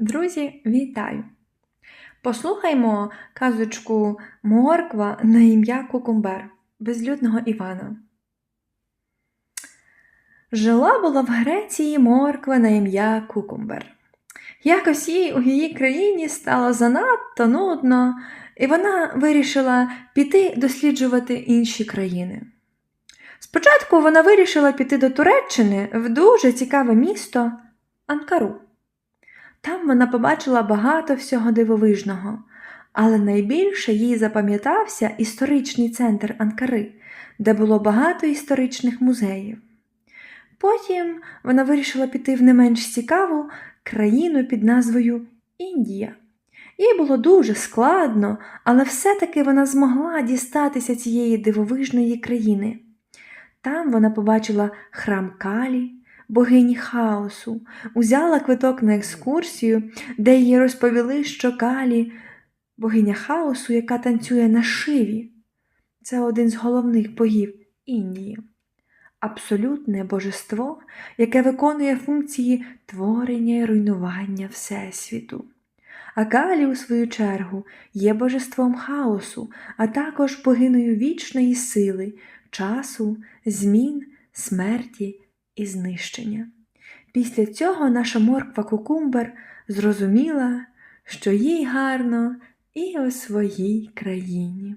Друзі, вітаю! Послухаймо казочку Морква на ім'я Кукумбер безлюдного Івана. Жила була в Греції морква на ім'я Кукумбер. Якось їй у її країні стало занадто нудно, і вона вирішила піти досліджувати інші країни. Спочатку вона вирішила піти до Туреччини в дуже цікаве місто Анкару. Там вона побачила багато всього дивовижного, але найбільше їй запам'ятався історичний центр Анкари, де було багато історичних музеїв. Потім вона вирішила піти в не менш цікаву країну під назвою Індія. Їй було дуже складно, але все-таки вона змогла дістатися цієї дивовижної країни. Там вона побачила храм Калі, богині хаосу, узяла квиток на екскурсію, де їй розповіли, що Калі богиня хаосу, яка танцює на шиві. Це один з головних богів Індії. Абсолютне божество, яке виконує функції творення і руйнування Всесвіту. А Калі, у свою чергу, є божеством хаосу, а також богиною вічної сили, часу, змін, смерті і знищення. Після цього наша морква Кукумбер зрозуміла, що їй гарно і у своїй країні.